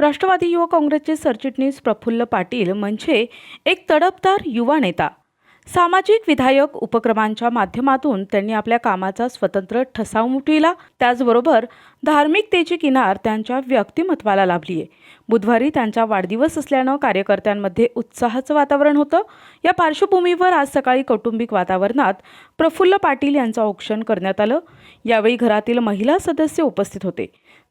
राष्ट्रवादी युवक काँग्रेसचे सरचिटणीस प्रफुल्ल पाटील म्हणजे एक तडफदार युवा नेता. सामाजिक विधायक उपक्रमांच्या माध्यमातून त्यांनी आपल्या कामाचा स्वतंत्र ठसा उमटविला त्याचबरोबर धार्मिकतेची किनार त्यांच्या व्यक्तिमत्वाला लाभली आहे बुधवारी त्यांचा वाढदिवस असल्यानं कार्यकर्त्यांमध्ये उत्साहाचं वातावरण होतं. या पार्श्वभूमीवर आज सकाळी कौटुंबिक वातावरणात प्रफुल्ल पाटील यांचं औक्षण करण्यात आलं. यावेळी घरातील महिला सदस्य उपस्थित होते.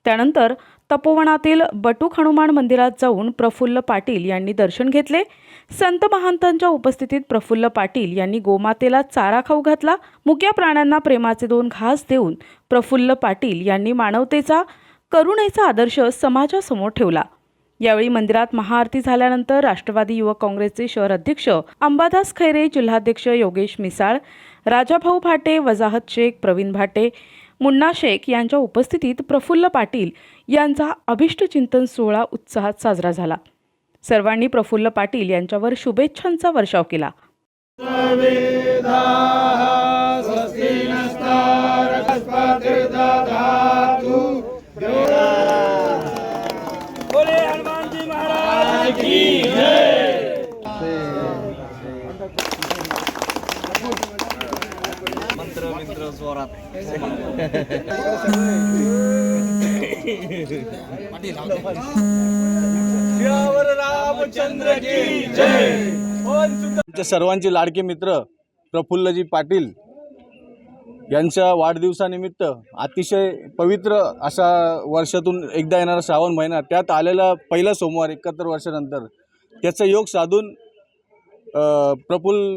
त्यानंतर तपोवनातील बटूक हनुमान मंदिरात जाऊन प्रफुल्ल पाटील यांनी दर्शन घेतले. संत महंतांच्या उपस्थितीत प्रफुल्ल पाटील यांनी गोमातेला चारा खाऊ घातला. मुक्या प्राण्यांना प्रेमाचे दोन घास देऊन प्रफुल्ल पाटील यांनी मानवतेचा करुणेचा आदर्श समाजासमोर ठेवला. यावेळी मंदिरात महाआरती झाल्यानंतर राष्ट्रवादी युवक काँग्रेसचे शहर अध्यक्ष अंबादास खैरे जिल्हाध्यक्ष योगेश मिसाळ राजाभाऊ भाटे वजाहत शेख प्रवीण भाटे मुन्ना शेख यांच्या उपस्थितीत प्रफुल्ल पाटील यांचा अभिष्टचिंतन सोहळा उत्साहात साजरा झाला सर्वांनी प्रफुल्ल पाटील यांच्यावर शुभेच्छांचा वर्षाव केला Thank you. मंत्र मित्र जोरात. शिवावर रामचंद्र की जय. पवन सुत आमचे सर्वांचे लाडके मित्र प्रफुल्लजी पाटील यांच्या वाढदिवसानिमित्त अतिशय पवित्र असा वर्षातून एकदा येणारा श्रावण महिना त्यात आलेला पहिला सोमवार एकाहत्तर वर्षानंतर त्याचा योग साधून प्रफुल्ल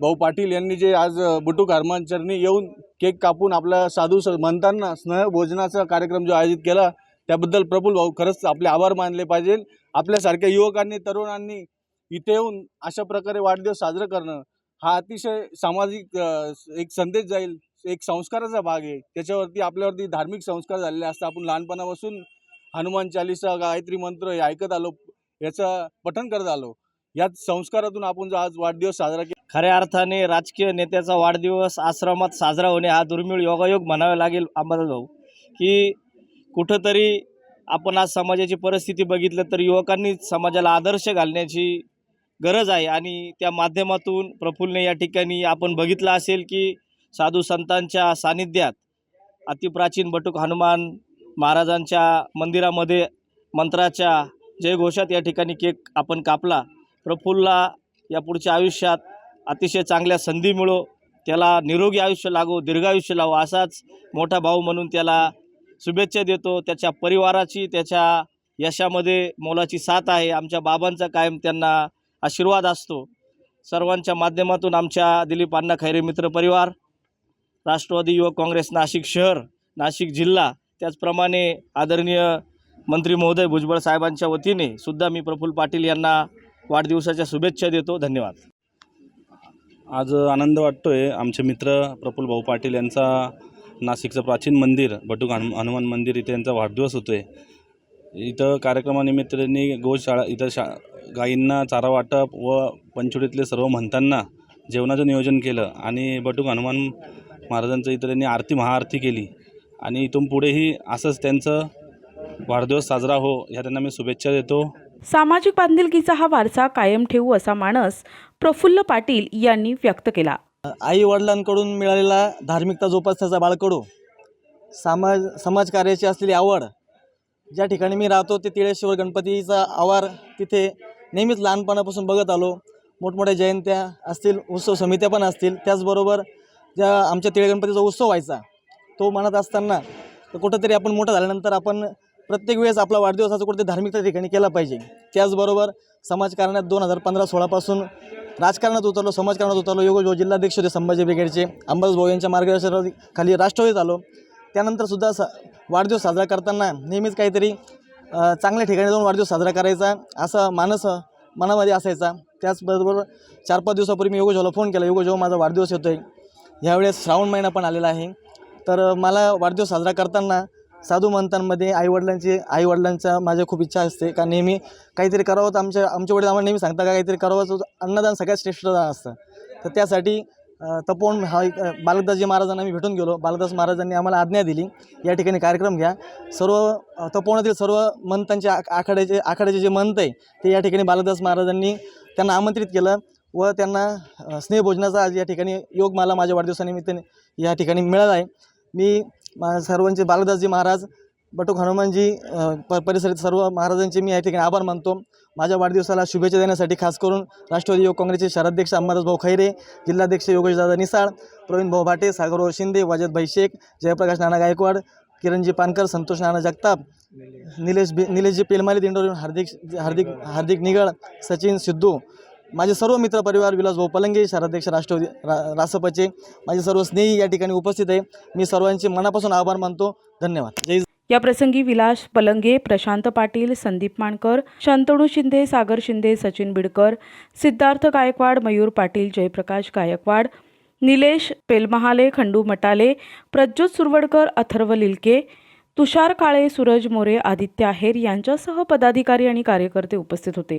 भाऊ पाटील यांनी जे आज बुटू हरमांचरणी येऊन केक कापून आपल्या साधू स म्हणताना स्नेह भोजनाचा कार्यक्रम जो आयोजित केला त्याबद्दल प्रफुल भाऊ खरंच आपले आभार मानले पाहिजे. आपल्यासारख्या युवकांनी तरुणांनी इथे येऊन अशा प्रकारे वाढदिवस साजरा करणं हा अतिशय सामाजिक एक संदेश जाईल एक संस्काराचा भाग आहे. त्याच्यावरती आपल्यावरती धार्मिक संस्कार झालेले असतात. आपण लहानपणापासून हनुमान चालिसा गायत्री मंत्र हे ऐकत आलो याचं पठण करत आलो. याच संस्कारातून आपण जो आज वाढदिवस साजरा केला खऱ्या अर्थाने राजकीय नेत्याचा वाढदिवस आश्रमात साजरा होणे हा दुर्मिळ योगायोग म्हणावा लागेल अंबादास भाऊ की कुठंतरी आपण आज समाजाची परिस्थिती बघितलं तर युवकांनी समाजाला आदर्श घालण्याची गरज आहे आणि त्या माध्यमातून प्रफुल्लने या ठिकाणी आपण बघितलं असेल की साधू संतांच्या सानिध्यात अतिप्राचीन बटुक हनुमान महाराजांच्या मंदिरामध्ये मंत्राच्या जयघोषात या ठिकाणी केक आपण कापला. प्रफुल्ला या पुढच्या आयुष्यात अतिशय चांगल्या संधी मिळो त्याला निरोगी आयुष्य लागो दीर्घायुष्य लावो असाच मोठा भाऊ म्हणून त्याला शुभेच्छा देतो. त्याच्या परिवाराची त्याच्या यशामध्ये मोलाची साथ आहे. आमच्या बाबांचा कायम त्यांना आशीर्वाद असतो. सर्वांच्या माध्यमातून आमच्या दिलीप अण्णा खैरे मित्र परिवार राष्ट्रवादी युवक काँग्रेस नाशिक शहर नाशिक जिल्हा त्याचप्रमाणे आदरणीय मंत्री महोदय भुजबळ साहेबांच्या वतीने सुद्धा मी प्रफुल्ल पाटील यांना वाढदिवसाच्या शुभेच्छा देतो. धन्यवाद. आज आनंद वाटतोय. आमचे मित्र प्रफुल्ल भाऊ पाटील यांचा नाशिकचं प्राचीन मंदिर भटूक हनु हनुमान मंदिर इथे यांचा वाढदिवस होतो आहे इथं कार्यक्रमानिमित्त त्यांनी गोशाळा इथं शा गायींना चारा वाटप व पंचवटीतले सर्व म्हणताना जेवणाचं नियोजन केलं आणि भटूक हनुमान महाराजांचं इथं त्यांनी आरती महाआरती केली. आणि इथून पुढेही असंच त्यांचं वाढदिवस साजरा हो ह्या त्यांना मी शुभेच्छा देतो. सामाजिक बांधिलकीचा हा वारसा कायम ठेवू असा मानस प्रफुल्ल पाटील यांनी व्यक्त केला. आई वडिलांकडून मिळालेला धार्मिकता जोपासण्याचा बाळकडू समाज समाजकार्याची असलेली आवड ज्या ठिकाणी मी राहतो ते तिळेश्वर गणपतीचा आवार तिथे नेहमीच लहानपणापासून बघत आलो. मोठमोठ्या जयंत्या असतील उत्सव समित्या पण असतील त्याचबरोबर ज्या आमच्या तिळे गणपतीचा उत्सव व्हायचा तो म्हणत असताना तर कुठंतरी आपण मोठं झाल्यानंतर आपण प्रत्येक वेळेस आपला वाढदिवस असं कुठेतरी धार्मिक त्या ठिकाणी केला पाहिजे. त्याचबरोबर समाजकारणात दोन हजार पंधरा सोळापासून राजकारणात उतरलो समाजकारणात उतरलो योग जो जिल्हाध्यक्ष होते संभाजी ब्रिगेडचे अंबादास भाऊ यांच्या मार्गदर्शनाखाली राष्ट्रवादीत आलो. त्यानंतरसुद्धा सा वाढदिवस साजरा करताना नेहमीच काहीतरी चांगल्या ठिकाणी जाऊन वाढदिवस साजरा करायचा असा मानस मनामध्ये असायचा. त्याचबरोबर चार पाच दिवसापूर्वी मी योगोजाला फोन केला योगोजाव माझा वाढदिवस येतो आहे ह्यावेळेस श्रावण महिना पण आलेला आहे. तर मला वाढदिवस साजरा करताना साधू मंतांमध्ये आईवडिलांची आईवडिलांचा माझ्या खूप इच्छा असते. का नेहमी काहीतरी करावं तर आमच्या आमच्या वडील आम्हाला नेहमी सांगता का काहीतरी करावं तर अन्नदान सगळ्यात श्रेष्ठ दान असतं. तर त्यासाठी तपोवन हा बालकदासजी महाराजांना मी भेटून गेलो. बालकदास महाराजांनी आम्हाला आज्ञा दिली. या ठिकाणी कार्यक्रम घ्या. सर्व तपोवनातील सर्व मंतांचे आखाड्याचे आखाड्याचे जे मंत आहे ते या ठिकाणी बालकदास महाराजांनी त्यांना आमंत्रित केलं व त्यांना स्नेहभोजनाचा आज या ठिकाणी योग मला माझ्या वाढदिवसानिमित्ताने या ठिकाणी मिळाला आहे. मी मा सर्वांचे बालदासजी महाराज बटुक हनुमानजी प परिसरात सर्व महाराजांचे मी या ठिकाणी आभार मानतो. माझ्या वाढदिवसाला शुभेच्छा देण्यासाठी खास करून राष्ट्रवादी युवक काँग्रेसचे शहराध्यक्ष अंबादास भाऊ खैरे जिल्हाध्यक्ष योगेशदादा निसाळ प्रवीण भाऊ भाटे सागरभाऊ शिंदे वाजद भाई शेख जयप्रकाश नाना गायकवाड किरणजी पानकर संतोष नाना जगताप निलेश बी निलेशजी पेलमाली दिंडोरी हार्दिक हार्दिक हार्दिक निगळ सचिन सिद्धू माझे सर्व मित्रपरिवार विलासभाऊ पलंगे शहराध्यक्ष राष्ट्रवादी रा रासपचे माझे सर्व स्नेही या ठिकाणी उपस्थित आहे. मी सर्वांचे मनापासून आभार मानतो. धन्यवाद. जय या प्रसंगी विलास पलंगे प्रशांत पाटील संदीप माणकर शांतणू शिंदे सागर शिंदे सचिन बिडकर सिद्धार्थ गायकवाड मयूर पाटील जयप्रकाश गायकवाड निलेश पेलमहाले खंडू मटाले प्रज्योत सुरवडकर अथर्व लिलके तुषार काळे सूरज मोरे आदित्य आहेर यांच्यासह पदाधिकारी आणि कार्यकर्ते उपस्थित होते.